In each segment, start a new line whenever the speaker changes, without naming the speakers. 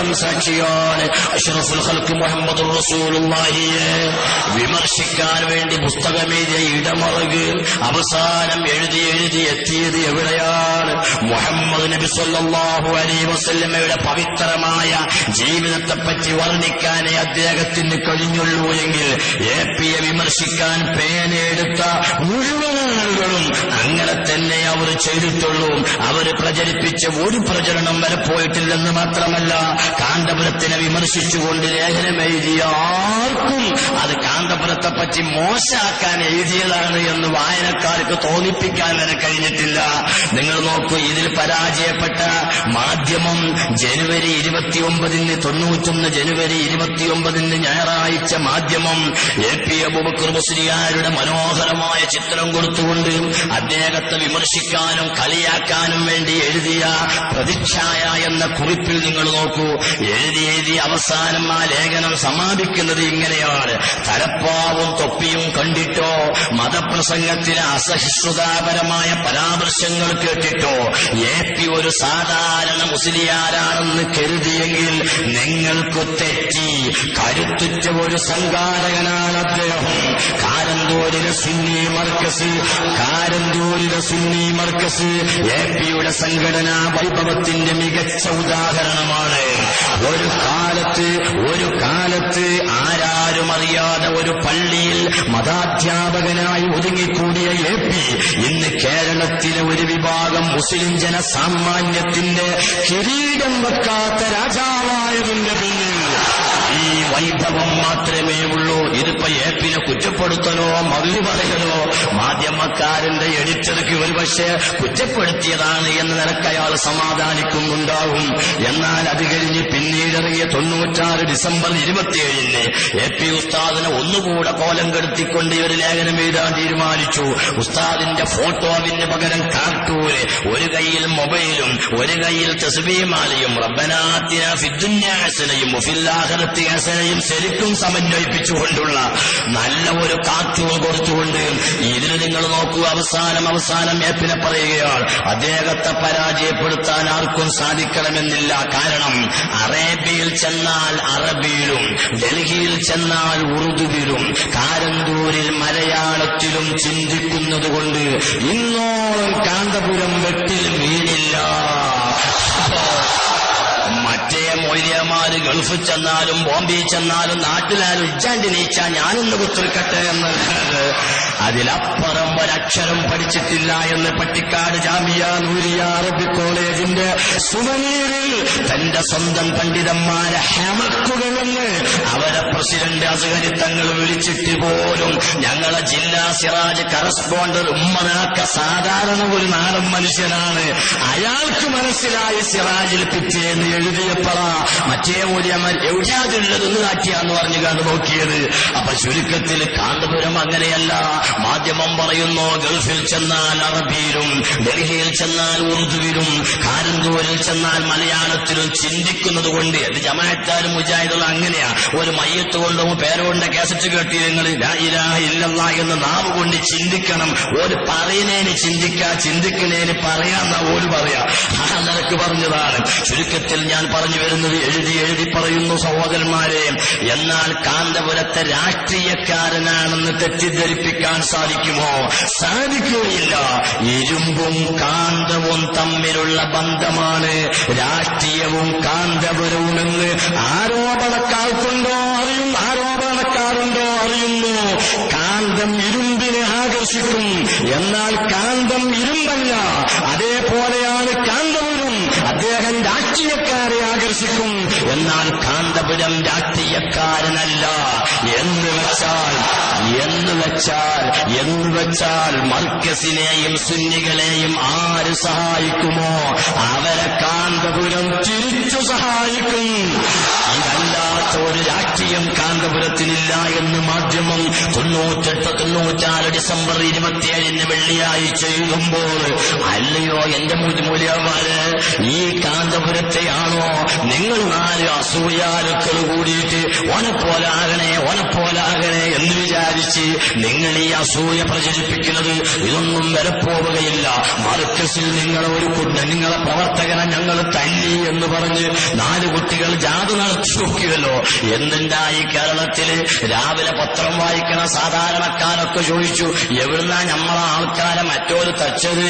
ലോകം സാക്ഷിയാണ് അഷ്റഫുൽ ഖൽക്ക് മുഹമ്മദ് റസൂലുള്ളാഹിയെ വിമർശിക്കാൻ വേണ്ടി പുസ്തകമെഴുതിയ ഇടമറക് അവസാനം എഴുതി എഴുതി എത്തിയത് എവിടെയാണ്? മുഹമ്മദ് നബി സല്ലല്ലാഹു അലൈഹി വസല്ലമയുടെ പവിത്രമായ ജീവിതത്തെ പറ്റി വർണിക്കാനേ അദ്ദേഹത്തിന് കഴിഞ്ഞുള്ളൂ എങ്കിൽ എ പിയെ വിമർശിക്കാൻ പേനെടുത്ത മുഴുവൻ ആളുകളും തന്നെ അവർ ചെയ്തിട്ടുള്ളൂ. അവർ പ്രചരിപ്പിച്ച ഒരു പ്രചരണം വരെ പോയിട്ടില്ലെന്ന് മാത്രമല്ല കാന്തപുരത്തിനെ വിമർശിച്ചുകൊണ്ട് ലേഖനം എഴുതിയ ആർക്കും അത് കാന്തപുരത്തെ പറ്റി മോശമാക്കാൻ എഴുതിയതാണ് എന്ന് വായനക്കാർക്ക് തോന്നിപ്പിക്കാൻ വരെ കഴിഞ്ഞിട്ടില്ല. നിങ്ങൾ നോക്കൂ ഇതിൽ പരാജയപ്പെട്ട മാധ്യമം ജനുവരി ഇരുപത്തിയൊമ്പതിന് തൊണ്ണൂറ്റൊന്ന് ജനുവരി ഇരുപത്തിയൊമ്പതിന് ഞായറാഴ്ച മാധ്യമം എ പി അബുബക്കർ മുസ്ലിയാരുടെ മനോഹരമായ ചിത്രം കൊടുത്തുകൊണ്ട് അദ്ദേഹത്തെ വിമർശിക്കാനും കളിയാക്കാനും വേണ്ടി എഴുതിയ പ്രതിച്ഛായ എന്ന കുറിപ്പിൽ നിങ്ങൾ നോക്കൂ. എഴുതി എഴുതി അവസാനം ആ ലേഖനം സമാപിക്കുന്നത് ഇങ്ങനെയാണ്. തലപ്പാവും തൊപ്പിയും കണ്ടിട്ടോ മതപ്രസംഗത്തിലെ അസഹിഷ്ണുതാപരമായ പരാമർശങ്ങൾ കേട്ടിട്ടോ എ പി ഒരു സാധാരണ മുസ്ലിയാരാണെന്ന് കരുതിയെങ്കിൽ നിങ്ങൾക്ക് തെറ്റി. കരുത്തുറ്റ ഒരു സംഘാടകനാണ് അദ്ദേഹം. കാരന്തൂരിലെ സുന്നി മർക്കസ് കാരന്തൂരിലെ സുന്നി മർക്കസ് എ പിയുടെ സംഘടനാ വൈഭവത്തിന്റെ മികച്ച ഉദാഹരണമാണ്. ഒരു കാലത്ത് ഒരു കാലത്ത് ആരാരും അറിയാതെ ഒരു പള്ളിയിൽ മതാധ്യാപകനായി ഒതുങ്ങിക്കൂടിയ എ പി ഇന്ന് കേരളത്തിലെ ഒരു വിഭാഗം മുസ്ലിം ജനസാമാന്യത്തിന്റെ കിരീടം വെക്കാത്ത രാജാവായതിന്റെ പിന്നിൽ ഈ വൈഭവം മാത്രമേ ഉള്ളൂ. ഇതിപ്പോ എ പിന്നെ കുറ്റപ്പെടുത്തലോ മറുപടി പറയലോ? മാധ്യമക്കാരന്റെ എഡിറ്റർക്ക് ഒരുപക്ഷെ കുറ്റപ്പെടുത്തിയതാണ് എന്ന് നിനക്ക് അയാൾ സമാധാനിക്കുന്നുണ്ടാവും. എന്നാൽ അത് കഴിഞ്ഞ് പിന്നീടിറങ്ങിയ തൊണ്ണൂറ്റാറ് ഡിസംബർ ഇരുപത്തിയേഴിന് എ പി ഉസ്താദിനെ ഒന്നുകൂടെ കോലം കെടുത്തിക്കൊണ്ട് ഇവർ ലേഖനം എഴുതാൻ തീരുമാനിച്ചു. ഉസ്താദിന്റെ ഫോട്ടോവിന് പകരം കാർട്ടൂര് ഒരു കയ്യിൽ മൊബൈലും ഒരു കയ്യിൽ തസ്ബീമാലയും റബ്ബനാത്തിന ഫിദ്ദുന്യാസനയും മുഫില്ലാഹറത്തി ഹസനയും ശരിക്കും സമന്വയിപ്പിച്ചുകൊണ്ടുള്ള നല്ല ഒരു കാർട്ടൂൺ കൊടുത്തുകൊണ്ട് ഇതിന് നിങ്ങൾ നോക്കൂ അവസാനം അവസാനം ഏപ്പിനെ പറയുകയാണ് അദ്ദേഹത്തെ പരാജയപ്പെടുത്താൻ ആർക്കും സാധിക്കണമെന്നില്ല. കാരണം അറേബ്യയിൽ ചെന്നാൽ അറബിയിലും ഡൽഹിയിൽ ചെന്നാൽ ഉറുദുവിലും കാരന്തൂരിൽ മലയാളത്തിലും ചിന്തിക്കുന്നത് കൊണ്ട് ഇന്നോളം കാന്തപുരം വെട്ടിൽ വീണില്ല. മറ്റേ മൊയ്ലിയമാര് ഗൾഫിൽ ചെന്നാലും ബോംബെ ചെന്നാലും നാട്ടിലാരും ഉജ്ജാണ്ടി നീച്ച ഞാനൊന്ന് കുത്തിരിക്കട്ടെ എന്നല്ലാതെ അതിലപ്പുറം ഒരക്ഷരം പഠിച്ചിട്ടില്ല എന്ന് പട്ടിക്കാട് ജാമിയ നൂരിയ അറബി കോളേജിന്റെ സുവനീറിൽ തന്റെ സ്വന്തം പണ്ഡിതന്മാരെ ഹെമക്കുകളെന്ന് അവരെ പ്രസിഡന്റ് അസുഖരിത്തങ്ങൾ വിളിച്ചിട്ട് പോലും ഞങ്ങളെ ജില്ലാ സിറാജ് കറസ്പോണ്ടർ ഉമ്മനാക്ക സാധാരണ ഒരു നാടൻ മനുഷ്യനാണ്. അയാൾക്ക് മനസ്സിലായി സിറാജിൽ പിറ്റേന്ന് എഴുതിയപ്പോഴാ മറ്റേ മൂല്യന്മാർ എവിടെയാതുള്ളതെന്ന് കാട്ടിയാന്ന് പറഞ്ഞു കണ്ടു നോക്കിയത്. അപ്പൊ ചുരുക്കത്തിൽ കാന്തപുരം അങ്ങനെയല്ല. മാധ്യമം പറയുന്നു ഗൾഫിൽ ചെന്നാൽ അറബിയിലും ഡൽഹിയിൽ ചെന്നാൽ ഉറുദുവിലും കാരന്തൂരിൽ ചെന്നാൽ മലയാളത്തിലും ചിന്തിക്കുന്നത് കൊണ്ട് അത് ജമാഅത്താരും മുജാഹിദുള്ള അങ്ങനെയാ. ഒരു മയ്യത്ത് കൊണ്ടും പേരുകൊണ്ട് കേസറ്റ് കേട്ടി നിങ്ങൾ ഇല്ലല്ല എന്ന് നാവ് കൊണ്ട് ചിന്തിക്കണം. ഒരു പറയുന്നതിന് ചിന്തിക്കാ ചിന്തിക്കുന്നതിന് പറയാന്ന ഒരു പറയാ. ആ നിനക്ക് പറഞ്ഞതാണ്. ചുരുക്കത്തിൽ ഞാൻ പറഞ്ഞു വരുന്നത് എഴുതി എഴുതി പറയുന്നു സഹോദരന്മാരെ. എന്നാൽ കാന്തപുരത്തെ രാഷ്ട്രീയക്കാരനാണെന്ന് തെറ്റിദ്ധരിപ്പിക്കാൻ സാധിക്കുമോ? സാധിക്കുകയില്ല. ഇരുമ്പും കാന്തവും തമ്മിലുള്ള ബന്ധമാണ്. രാഷ്ട്രീയവും കാന്തപുരവുമെന്ന് ആരോപണക്കാർക്കുണ്ടോ അറിയും ആരോപണക്കാരുണ്ടോ അറിയുന്നു. കാന്തം ഇരുമ്പിനെ ആകർഷിക്കും. എന്നാൽ കാന്തം ഇരുമ്പല്ല. അതേപോലെയാണ് കാന്തപുരം. അദ്ദേഹം രാഷ്ട്രീയക്കാരെ ആകർഷിക്കും എന്നാൽ കാന്തപുരം രാഷ്ട്രീയക്കാരനല്ല. എന്ന് വെച്ചാൽ എന്ന് വെച്ചാൽ എന്ന് വെച്ചാൽ മർക്കസിനെയും സുന്നികളെയും ആര് സഹായിക്കുമോ? അവരെ കാന്തപുരം തിരിച്ചു സഹായിക്കും. ഇതല്ലാത്ത ഒരു രാഷ്ട്രീയം കാന്തപുരത്തിനില്ല എന്ന് മാധ്യമം തൊണ്ണൂറ്റെട്ട് തൊണ്ണൂറ്റാറ് ഡിസംബർ ഇരുപത്തിയേഴിന് വെള്ളിയാഴ്ച എഴുതുമ്പോൾ അല്ലയോ എന്റെ മൂല്യമാര് ഈ കാന്തപുരത്തെയാണോ നിങ്ങൾ നാല് അസൂയാലുക്കൾ കൂടിയിട്ട് ഓനപ്പോലാകണേ എന്ന് വിചാരിച്ച് നിങ്ങൾ ഈ അസൂയ പ്രചരിപ്പിക്കുന്നത് ഇതൊന്നും വരപ്പോവുകയില്ല. മാർക്കസിൽ നിങ്ങൾ ഒരു നിങ്ങളെ പ്രവർത്തകനെ ഞങ്ങൾ തല്ലി എന്ന് പറഞ്ഞ് നാല് കുട്ടികൾ ജാഥ നടത്തി നോക്കിയല്ലോ. എന്തുണ്ടായി കേരളത്തിൽ? രാവിലെ പത്രം വായിക്കണ സാധാരണക്കാരൊക്കെ ചോദിച്ചു എവിടുന്നാ നമ്മളെ ആൾക്കാരെ മറ്റൊരു തച്ചത്?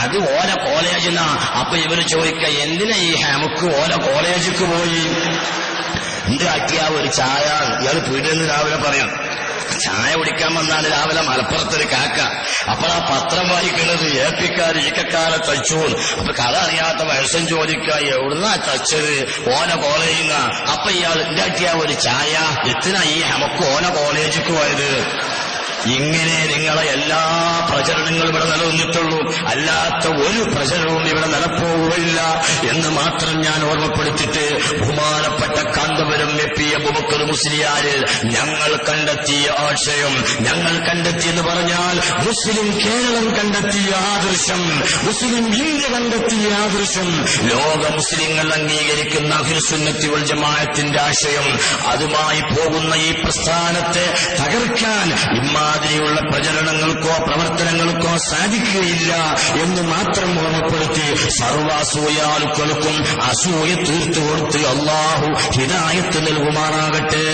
അത് ഓല കോളേജിനാ അപ്പൊ ഇവർ ചോദിക്ക എന്തിനാ ഈ ഹെമുക്ക് ഓല കോളേജിക്ക് പോയി? എന്താക്കിയ ഒരു ചായ. ഇയാൾ പീടിയെന്ന് രാവിലെ പറയാം ചായ കുടിക്കാൻ വന്നാണ് രാവിലെ മലപ്പുറത്തൊരു കാക്ക. അപ്പോൾ ആ പത്രം വായിക്കുന്നത് ഏപ്പിക്കാർ ഈക്കക്കാരെ തച്ചു അപ്പൊ കഥ അറിയാത്ത വയസ്സും ചോദിക്ക എവിടുന്നാ തച്ചത്? ഓന കോളേജിൽ അപ്പൊ ഇയാൾ ഉണ്ടാക്കിയ ഒരു ചായ. എത്തിനാ ഈ നമുക്ക് ഓന കോളേജിക്ക് പോയത്? ഇങ്ങനെ നിങ്ങളെ എല്ലാ പ്രചരണങ്ങളും ഇവിടെ നിലനിന്നിട്ടുള്ളൂ. അല്ലാത്ത ഒരു പ്രചരണവും ഇവിടെ നിലപ്പോവുകയില്ല. എന്ന് മാത്രം ഞാൻ ഓർമ്മപ്പെടുത്തിയിട്ട് ബഹുമാനപ്പെട്ട കാന്തപുരം എപ്പിയ ബുബക്കർ മുസ്ലിയാരിൽ ഞങ്ങൾ കണ്ടെത്തിയ ആശയം ഞങ്ങൾ കണ്ടെത്തിയെന്ന് പറഞ്ഞാൽ മുസ്ലിം കേരളം കണ്ടെത്തിയ ആദർശം മുസ്ലിം ഇന്ത്യ കണ്ടെത്തിയ ആദർശം ലോക മുസ്ലിങ്ങൾ അംഗീകരിക്കുന്ന അഹിർസുന്നത്തി ജമാഅത്തിന്റെ ആശയം അതുമായി പോകുന്ന ഈ പ്രസ്ഥാനത്തെ തകർക്കാൻ ഇമാതിരിയുള്ള പ്രചരണങ്ങൾക്കോ പ്രവർത്തനങ്ങൾക്കോ സാധിക്കുകയില്ല എന്ന് മാത്രം ഓർമ്മപ്പെടുത്തി സർവാസൂയാലുക്കൾക്കും അസൂയ തീർത്തു കൊടുത്ത് അള്ളാഹു ഹിതായത്ത് നൽകുമാറാകട്ടെ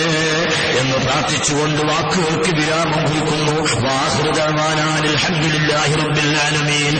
എന്ന് പ്രാർത്ഥിച്ചുകൊണ്ട് വാക്കുകൾക്ക് വിരാമം കുറിക്കുന്നു. വാഹൃദവാനാൻ അൽഹംദുലില്ലാഹി റബ്ബിൽ ആലമീൻ.